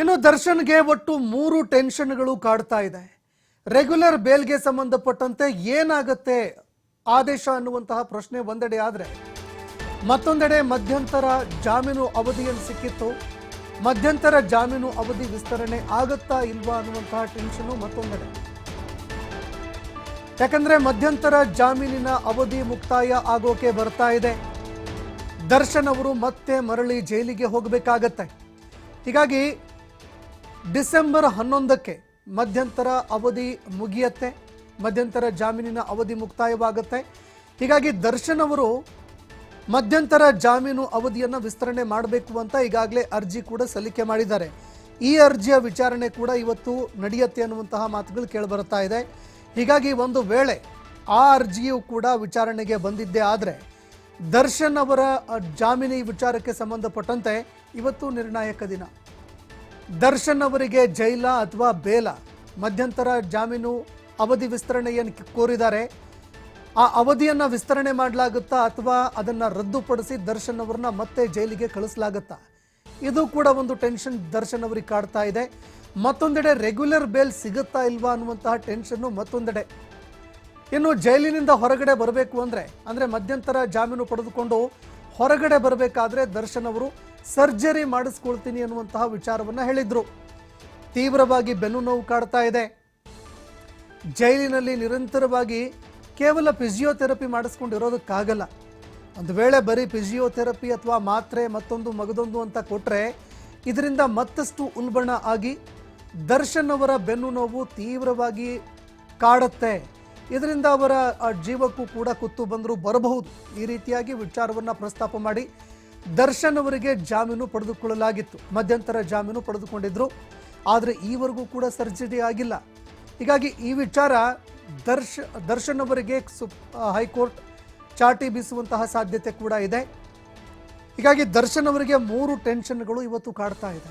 ಇನ್ನು ದರ್ಶನ್ಗೆ ಒಟ್ಟು ಮೂರು ಟೆನ್ಷನ್ಗಳು ಕಾಡ್ತಾ ಇದೆ. ರೆಗ್ಯುಲರ್ ಬೇಲ್ಗೆ ಸಂಬಂಧಪಟ್ಟಂತೆ ಏನಾಗುತ್ತೆ ಆದೇಶ ಅನ್ನುವಂತಹ ಪ್ರಶ್ನೆ ಒಂದೆಡೆ ಆದರೆ ಮತ್ತೊಂದೆಡೆ ಮಧ್ಯಂತರ ಜಾಮೀನು ಅವಧಿಯನ್ನು ಸಿಕ್ಕಿತ್ತು. ಮಧ್ಯಂತರ ಜಾಮೀನು ಅವಧಿ ವಿಸ್ತರಣೆ ಆಗುತ್ತಾ ಇಲ್ವಾ ಅನ್ನುವಂತಹ ಟೆನ್ಷನ್ ಮತ್ತೊಂದೆಡೆ. ಯಾಕಂದ್ರೆ ಮಧ್ಯಂತರ ಜಾಮೀನಿನ ಅವಧಿ ಮುಕ್ತಾಯ ಆಗೋಕೆ ಬರ್ತಾ ಇದೆ. ದರ್ಶನ್ ಅವರು ಮತ್ತೆ ಮರಳಿ ಜೈಲಿಗೆ ಹೋಗಬೇಕಾಗತ್ತೆ. ಹೀಗಾಗಿ ಡಿಸೆಂಬರ್ ಹನ್ನೊಂದಕ್ಕೆ ಮಧ್ಯಂತರ ಅವಧಿ ಮುಗಿಯತ್ತೆ, ಮಧ್ಯಂತರ ಜಾಮೀನಿನ ಅವಧಿ ಮುಕ್ತಾಯವಾಗುತ್ತೆ. ಹೀಗಾಗಿ ದರ್ಶನ್ ಅವರು ಮಧ್ಯಂತರ ಜಾಮೀನು ಅವಧಿಯನ್ನು ವಿಸ್ತರಣೆ ಮಾಡಬೇಕು ಅಂತ ಈಗಾಗಲೇ ಅರ್ಜಿ ಕೂಡ ಸಲ್ಲಿಕೆ ಮಾಡಿದ್ದಾರೆ. ಈ ಅರ್ಜಿಯ ವಿಚಾರಣೆ ಕೂಡ ಇವತ್ತು ನಡೆಯುತ್ತೆ ಅನ್ನುವಂತಹ ಮಾತುಗಳು ಕೇಳಿಬರುತ್ತಾ ಇದೆ. ಹೀಗಾಗಿ ಒಂದು ವೇಳೆ ಆ ಅರ್ಜಿಯು ಕೂಡ ವಿಚಾರಣೆಗೆ ಬಂದಿದ್ದೇ ಆದರೆ ದರ್ಶನ್ ಅವರ ಜಾಮೀನಿ ವಿಚಾರಕ್ಕೆ ಸಂಬಂಧಪಟ್ಟಂತೆ ಇವತ್ತು ನಿರ್ಣಾಯಕ ದಿನ. ದರ್ಶನ್ ಅವರಿಗೆ ಜೈಲ ಅಥವಾ ಬೇಲ? ಮಧ್ಯಂತರ ಜಾಮೀನು ಅವಧಿ ವಿಸ್ತರಣೆಯನ್ನು ಕೋರಿದ್ದಾರೆ. ಆ ಅವಧಿಯನ್ನು ವಿಸ್ತರಣೆ ಮಾಡಲಾಗುತ್ತಾ ಅಥವಾ ಅದನ್ನ ರದ್ದುಪಡಿಸಿ ದರ್ಶನ್ ಅವರನ್ನ ಮತ್ತೆ ಜೈಲಿಗೆ ಕಳಿಸಲಾಗುತ್ತಾ? ಇದು ಕೂಡ ಒಂದು ಟೆನ್ಷನ್ ದರ್ಶನ್ ಅವರಿಗೆ ಕಾಡ್ತಾ ಇದೆ. ಮತ್ತೊಂದೆಡೆ ರೆಗ್ಯುಲರ್ ಬೇಲ್ ಸಿಗುತ್ತಾ ಇಲ್ವಾ ಅನ್ನುವಂತಹ ಟೆನ್ಷನ್ನು ಮತ್ತೊಂದೆಡೆ. ಇನ್ನು ಜೈಲಿನಿಂದ ಹೊರಗಡೆ ಬರಬೇಕು ಅಂದ್ರೆ ಅಂದ್ರೆ ಮಧ್ಯಂತರ ಜಾಮೀನು ಪಡೆದುಕೊಂಡು ಹೊರಗಡೆ ಬರಬೇಕಾದ್ರೆ ದರ್ಶನ್ ಅವರು ಸರ್ಜರಿ ಮಾಡಿಸ್ಕೊಳ್ತೀನಿ ಅನ್ನುವಂತಹ ವಿಚಾರವನ್ನ ಹೇಳಿದ್ರು. ತೀವ್ರವಾಗಿ ಬೆನ್ನು ನೋವು ಕಾಡ್ತಾ ಇದೆ. ಜೈಲಿನಲ್ಲಿ ನಿರಂತರವಾಗಿ ಕೇವಲ ಫಿಸಿಯೋಥೆರಪಿ ಮಾಡಿಸ್ಕೊಂಡಿರೋದಕ್ಕಾಗಲ್ಲ. ಒಂದು ವೇಳೆ ಬರೀ ಫಿಸಿಯೋಥೆರಪಿ ಅಥವಾ ಮಾತ್ರೆ ಮತ್ತೊಂದು ಮಗದೊಂದು ಅಂತ ಕೊಟ್ಟರೆ ಇದರಿಂದ ಮತ್ತಷ್ಟು ಉಲ್ಬಣ ಆಗಿ ದರ್ಶನ್ ಅವರ ಬೆನ್ನು ನೋವು ತೀವ್ರವಾಗಿ ಕಾಡುತ್ತೆ. ಇದರಿಂದ ಅವರ ಜೀವಕ್ಕೂ ಕೂಡ ಕುತ್ತು ಬಂದರೂ ಬರಬಹುದು. ಈ ರೀತಿಯಾಗಿ ವಿಚಾರವನ್ನು ಪ್ರಸ್ತಾಪ ಮಾಡಿ ದರ್ಶನ್ ಅವರಿಗೆ ಜಾಮೀನು ಪಡೆದುಕೊಳ್ಳಲಾಗಿತ್ತು. ಮಧ್ಯಂತರ ಜಾಮೀನು ಪಡೆದುಕೊಂಡಿದ್ರು. ಆದರೆ ಈವರೆಗೂ ಕೂಡ ಸರ್ಜರಿ ಆಗಿಲ್ಲ. ಹೀಗಾಗಿ ಈ ವಿಚಾರ ದರ್ಶ ದರ್ಶನ್ ಅವರಿಗೆ ಹೈಕೋರ್ಟ್ ಚಾಟಿ ಬೀಸುವಂತಹ ಸಾಧ್ಯತೆ ಕೂಡ ಇದೆ. ಹೀಗಾಗಿ ದರ್ಶನ್ ಅವರಿಗೆ ಮೂರು ಟೆನ್ಷನ್ಗಳು ಇವತ್ತು ಕಾಡ್ತಾ ಇದೆ.